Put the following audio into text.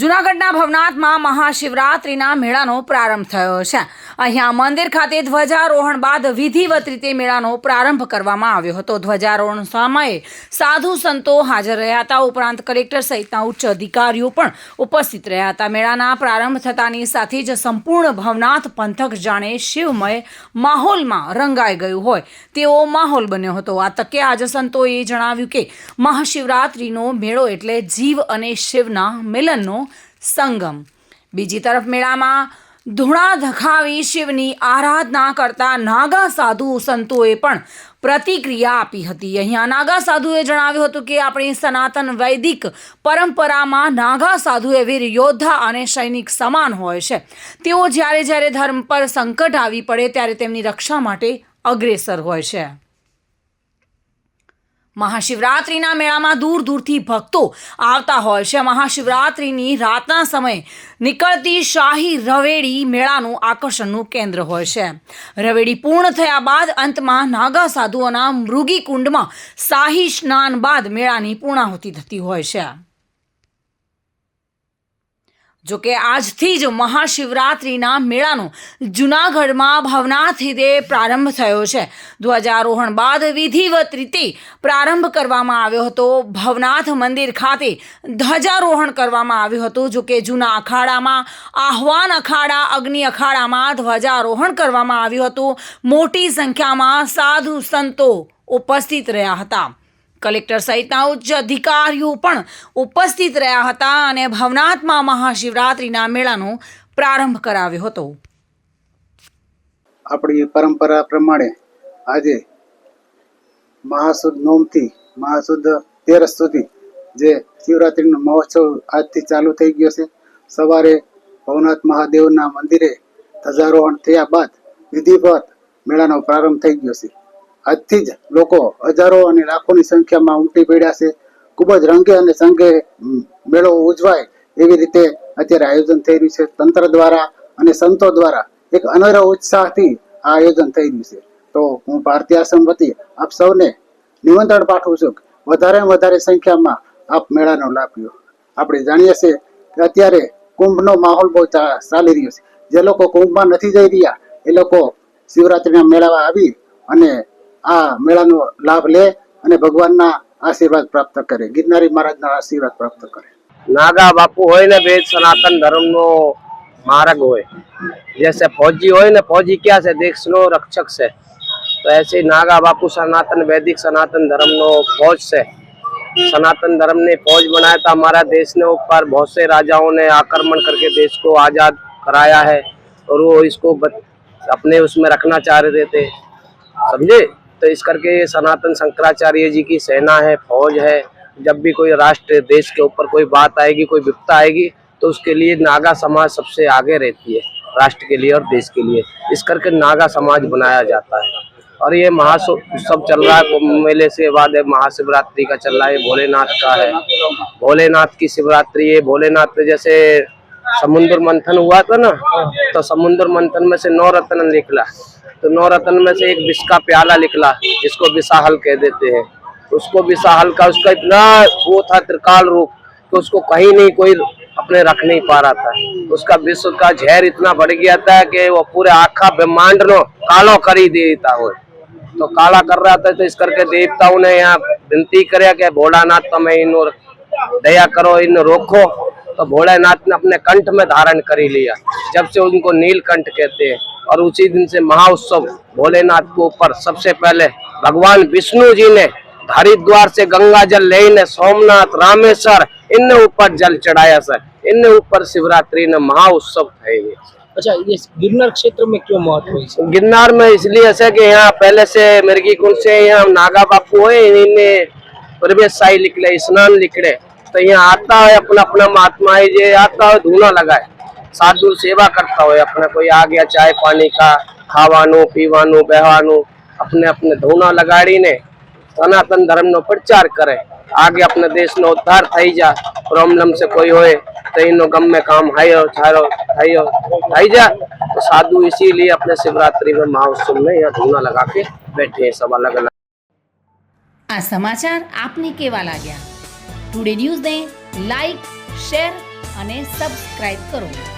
જૂનાગઢના ભવનાથમાં મહાશિવરાત્રિના મેળાનો પ્રારંભ થયો છે. અહીંયા મંદિર ખાતે ધ્વજારોહણ બાદ વિધિવત રીતે મેળાનો પ્રારંભ કરવામાં આવ્યો હતો. ધ્વજારોહણ સમયે સાધુ સંતો હાજર રહ્યા હતા. ઉપરાંત કલેક્ટર સહિતના ઉચ્ચ અધિકારીઓ પણ ઉપસ્થિત રહ્યા હતા. મેળાના પ્રારંભ થતાની સાથે જ સંપૂર્ણ ભવનાથ પંથક જાણે શિવમય માહોલમાં રંગાઈ ગયું હોય તેવો માહોલ બન્યો હતો. આ તકે આજે સંતોએ જણાવ્યું કે મહાશિવરાત્રિનો મેળો એટલે જીવ અને શિવના મિલનનો સંગમ. બીજી તરફ મેળામાં ધૂણા ધખાવી શિવની આરાધના કરતા નાગા સાધુ સંતોએ પણ પ્રતિક્રિયા આપી હતી. અહીંયા નાગા સાધુએ જણાવ્યું હતું કે આપણી સનાતન વૈદિક પરંપરામાં નાગા સાધુ એ વીર યોદ્ધા અને સૈનિક સમાન હોય છે. તેઓ જ્યારે જ્યારે ધર્મ પર સંકટ આવી પડે, ત્યારે તેમની રક્ષા માટે અગ્રેસર હોય છે. મહાશિવરાત્રિના મેળામાં દૂર દૂરથી ભક્તો આવતા હોય છે. મહાશિવરાત્રિની રાતના સમયે નીકળતી શાહી રવેડી મેળાનું આકર્ષણનું કેન્દ્ર હોય છે. રવેડી પૂર્ણ થયા બાદ અંતમાં નાગા સાધુઓના મૃગી કુંડમાં શાહી સ્નાન બાદ મેળાની પૂર્ણાહુતિ થતી હોય છે. જોકે આજથી જ મહાશિવરાત્રિના મેળાનો જૂનાગઢમાં ભવનાથ હિદે પ્રારંભ થયો છે. ધ્વજારોહણ બાદ વિધિવત રીતે પ્રારંભ કરવામાં આવ્યો હતો. ભવનાથ મંદિર ખાતે ધ્વજારોહણ કરવામાં આવ્યું હતું. જોકે જૂના અખાડામાં, આહવાન અખાડા, અગ્નિ અખાડામાં ધ્વજારોહણ કરવામાં આવ્યું હતું. મોટી સંખ્યામાં સાધુ સંતો ઉપસ્થિત રહ્યા હતા. કલેક્ટર સહિતના ઉચ્ચ અધિકારીઓ પણ ઉપસ્થિત રહ્યા હતા અને ભવનાથમાં મહાશિવરાત્રિના મેળાનો પ્રારંભ કરાવ્યો હતો. આપણી પરંપરા પ્રમાણે આજે મહાસુદ નોમથી મહાસુદ તેરસ સુધી જે શિવરાત્રિનો મહોત્સવ આજથી ચાલુ થઈ ગયો છે, સવારે ભવનાથ મહાદેવના મંદિરે ધ્વજારોહણ થયા બાદ વિધિવત મેળાનો પ્રારંભ થઈ ગયો છે. આજથી જ લોકો હજારો અને લાખોની સંખ્યામાં ઉમટી પડ્યા છે. ખૂબ જ રંગે અને સંગે મેળો ઉજવાય એવી રીતે અત્યારે આયોજન થઈ રહ્યું છે. તંત્ર દ્વારા અને સંતો દ્વારા એક અનેરો ઉત્સાહથી આ આયોજન થઈ રહ્યું છે. તો હું ભારતીય આશ્રમ વતી આપ સૌને નિમંત્રણ પાઠવું છું વધારે વધારે સંખ્યામાં આપ મેળાનો લાભ લ્યો આપણે જાણીએ છીએ કે અત્યારે કુંભનો માહોલ બહુ ચાલી રહ્યો છે. જે લોકો કુંભમાં નથી જઈ રહ્યા, એ લોકો શિવરાત્રિના મેળામાં આવી અને આ મેળાનો લાભ લે અને ભગવાનના આશીર્વાદ પ્રાપ્ત કરે ગિરનારી મહારાજના આશીર્વાદ પ્રાપ્ત કરે નાગા બાપુ હોય ને બે સનાતન ધર્મનો માર્ગ હોય जैसे फौजी હોય ને फौजी क्या છે દેશનો રક્ષક છે તો ऐसे ही नागा बापू सनातन वैदिक सनातन धर्म नो फौज से सनातन धर्म ने फौज बनाया था हमारा देश ने ऊपर बहुत से राजाओं ने आक्रमण करके देश को आजाद कराया है और वो इसको बत- अपने उसमें रखना चाह रहे थे समझे तो इस करके ये सनातन शंकराचार्य जी की सेना है, फौज है। जब भी कोई राष्ट्र देश के ऊपर कोई बात आएगी, कोई विपता आएगी तो उसके लिए नागा समाज सबसे आगे रहती है, राष्ट्र के लिए और देश के लिए। इस करके नागा समाज बनाया जाता है। और ये महाउत्सव चल रहा है मेले से बाद महाशिवरात्रि का चल रहा है भोलेनाथ का है। भोलेनाथ की शिवरात्रि है भोलेनाथ जैसे समुद्र मंथन हुआ था ना तो समुद्र मंथन में से नौ रत्न निकला। तो नौ रत्न में से एक विष का प्याला निकला जिसको विशाहल कह देते हैं। उसको विशाहल का उसका इतना वो था त्रिकाल रूप कि उसको कहीं नहीं कोई अपने रख नहीं पा रहा था। उसका विश्व का जहर इतना बढ़ गया था कि वो पूरे आखा ब्रह्मांड नो कालो करी देता हो तो काला कर रहा था तो इस करके देवताओं ने यहाँ विनती करे कि भोलानाथ इनो दया करो इन रोको। तो भोलेनाथ ने अपने कंठ में धारण कर ही लिया। जब से उनको नीलकंठ कहते हैं और उसी दिन से महाउत्सव भोलेनाथ के ऊपर। सबसे पहले भगवान विष्णु जी ने हरिद्वार से गंगा जल लेने सोमनाथ रामेश्वर इन ऊपर जल चढ़ाया सर। इन ऊपर शिवरात्रि ने महाउत्सव थे ये अच्छा ये गिरनार क्षेत्र में क्यों महत्व है गिरनार में इसलिए ऐसा कि यहाँ पहले से मिर्गी कुंड से यहाँ नागा बापू है इन्हें प्रवेश शाही निकले स्नान निकले तो यहाँ आता है अपना अपना महात्मा है जे आता है धूना लगाए साधु सेवा करता हो अपने कोई आ गया चाय पानी का ખાવાનું પીવાનું બેહવાનું अपने अपने ધૂના લગાડીને સનાતન ધર્મનો પ્રચાર કરે આગે अपने દેશનો ઉદ્ધાર થઈ જા પ્રોબ્લેમ से कोई होए तो इनो गम में काम हायो छारो हायो થઈ જા तो साधु इसीलिए अपने शिवरात्रि में महोत्सव में यहाँ धूना लगा के बैठे हैं सब अलग अलग આ સમાચાર આપને કેવા લાગ્યા ટુડે ન્યૂઝને લાઇક શેર અને સબસ્ક્રાઇબ કરો.